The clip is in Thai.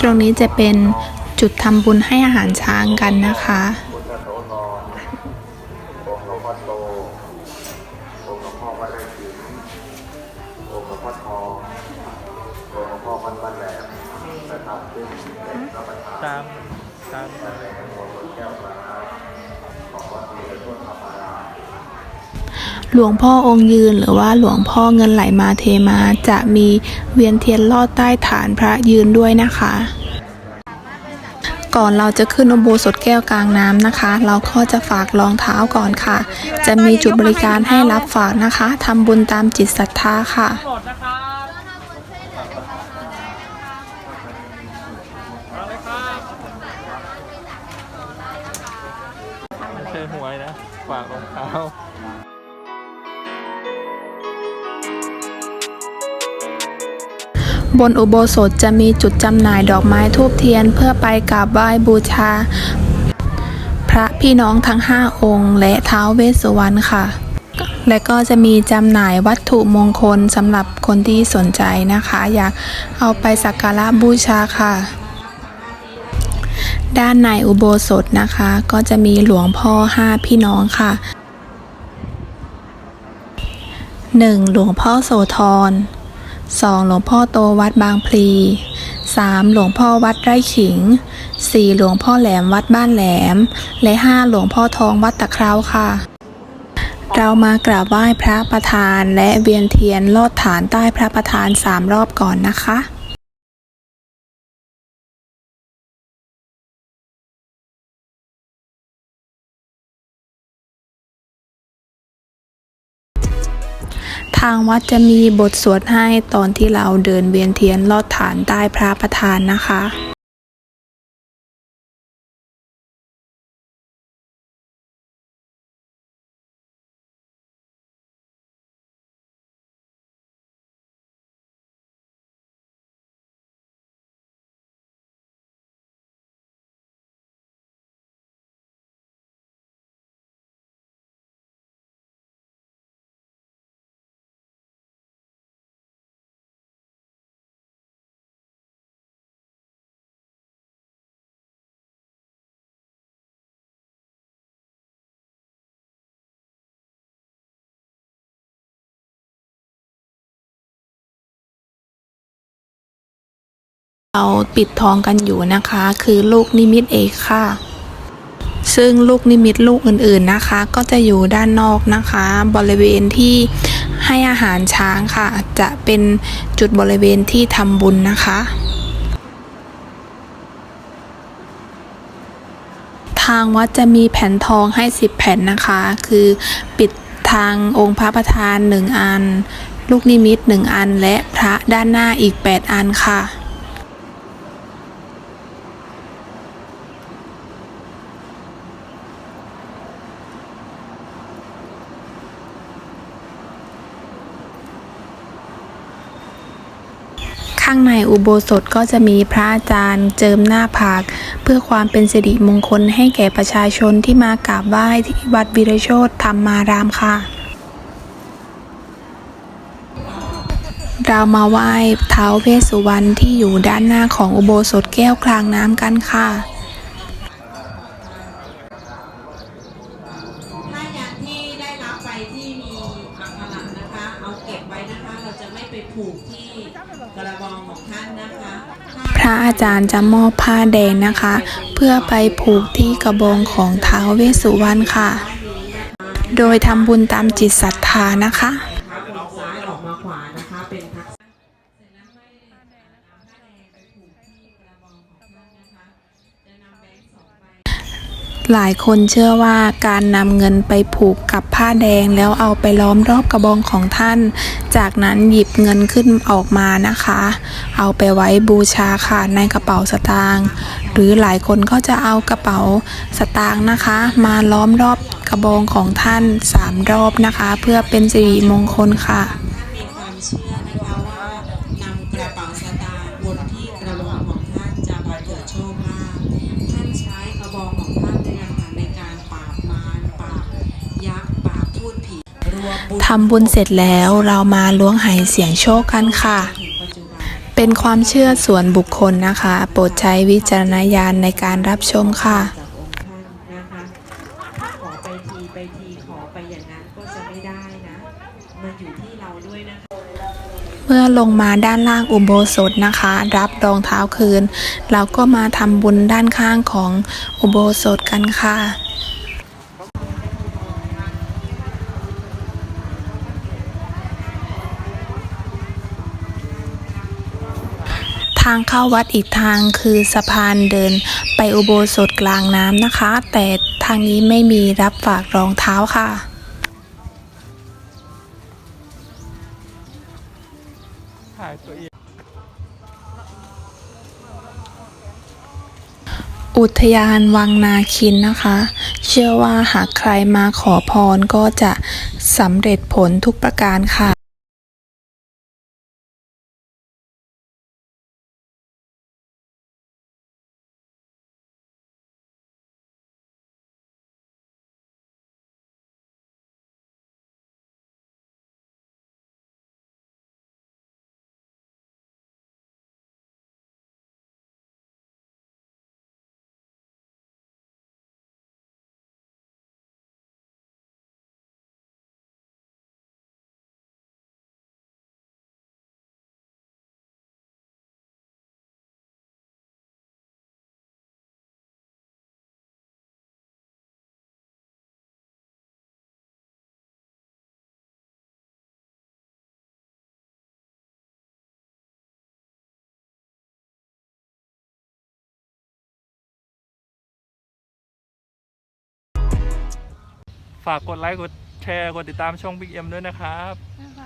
ตรงนี้จะเป็นจุดทำบุญให้อาหารช้างกันนะคะตามนะครับซึ่งเป็นพระประธานตามตามในหลวงพ่อแก้ว หลวงพ่อองค์ยืนหรือว่าหลวงพ่อเงินไหลมาเทมาจะมีเวียนเทียนลอดใต้ฐานพระยืนด้วยนะคะ ก่อนเราจะขึ้นอุโบสถแก้วกลางน้ำนะคะ เราก็จะฝากรองเท้าก่อนค่ะ จะมีจุดบริการให้รับฝากนะคะทำบุญตามจิตศรัทธาค่ะเอาเลยครับไม่ใช่หวยนะฝากรองเท้า บนอุโบสถจะมีจุดจำหน่ายดอกไม้ทูบเทียนเพื่อไปกราบไหว้บูชา พระพี่น้องทั้ง 5 องค์ และท้าวเวสสุวรรณค่ะ และก็จะมีจำหน่ายวัตถุมงคลสำหรับคนที่สนใจนะคะ อยากเอาไปสักการะบูชาค่ะด้านในอุโบสถนะคะ ก็จะมีหลวงพ่อ5พี่น้องค่ะ 1. หลวงพ่อโสธร 2. หลวงพ่อโตวัดบางพลี 3. หลวงพ่อวัดไร่ขิง 4. หลวงพ่อแหลมวัดบ้านแหลม และ 5. หลวงพ่อทองวัดตะเคราวค่ะ เรามากราบไหว้พระประธานและเวียนเทียนลอดฐานใต้พระประธาน3รอบก่อนนะคะางวัดจะมีบทสวดให้ตอนที่เราเดินเวียนเทียนลอดฐานใต้พระประธานนะคะ เราปิดทองกันอยู่นะคะ คือลูกนิมิตเอกค่ะ ซึ่งลูกนิมิตลูกอื่นๆนะคะ ก็จะอยู่ด้านนอกนะคะ บริเวณที่ให้อาหารช้างค่ะ จะเป็นจุดบริเวณที่ทำบุญนะคะทางวัดจะมีแผ่นทองให้ 10 แผ่นนะคะ คือปิดทางองค์พระประธาน 1 อัน ลูกนิมิต 1 อัน และพระด้านหน้าอีก 8 อันค่ะ ข้างในอุโบสถก็จะมีพระอาจารย์เจิมหน้าผาก เพื่อความเป็นสิริมงคลให้แก่ประชาชนที่มากราบไหว้ที่วัดวิรโชตธรรมารามค่ะ เรามาไหว้เท้าเวสสุวรรณที่อยู่ด้านหน้าของอุโบสถแก้วกลางน้ำกันค่ะ ถ้ายันที่ได้รับไปที่มีอักขระนะคะ เอาเก็บไว้นะคะ เราจะไม่ไปผูกที่กระบองของท่านนะคะถ้า พ ระอาจารย์จะมอบผ้าแดงนะคะ เพื่อไปผูกที่กระบองของท้าวเวสสุวรรณค่ะ โดยทำบุญตามจิตศรัทธานะคะ หลายคนเชื่อว่าการนำเงินไปผูกกับผ้าแดงแล้วเอาไปล้อมรอบกระบองของท่าน จากนั้นหยิบเงินขึ้นออกมานะคะ เอาไปไว้บูชาค่ะในกระเป๋าสตางค์หรือหลายคนก็จะเอากระเป๋าสตางค์นะคะ มาล้อมรอบกระบองของท่านสามรอบนะคะ เพื่อเป็นสิริมงคลค่ะ ทำบุญเสร็จแล้วเรามาล้วงไหเสียงโชคกันค่ะ เป็นความเชื่อส่วนบุคคลนะคะ โปรดใช้วิจารณญาณในการรับชมค่ะขอไปทีไปทีขอไปอย่างนั้นก็จะไม่ได้นะมันอยู่ที่เราด้วยนะเมื่อลงมาด้านล่างอุโบสถนะคะ รับรองเท้าคืน เราก็มาทำบุญด้านข้างของอุโบสถกันค่ะ ทางเข้าวัดอีกทางคือสะพานเดินไปอุโบสถกลางน้ำนะคะ แต่ทางนี้ไม่มีรับฝากรองเท้าค่ะถ่ายตัวเองอุทยานวังนาคินนะคะ เชื่อว่าหากใครมาขอพรก็จะสำเร็จผลทุกประการค่ะ ฝากกดไลค์กดแชร์กดติดตามช่อง Big M ด้วยนะครับนะคะ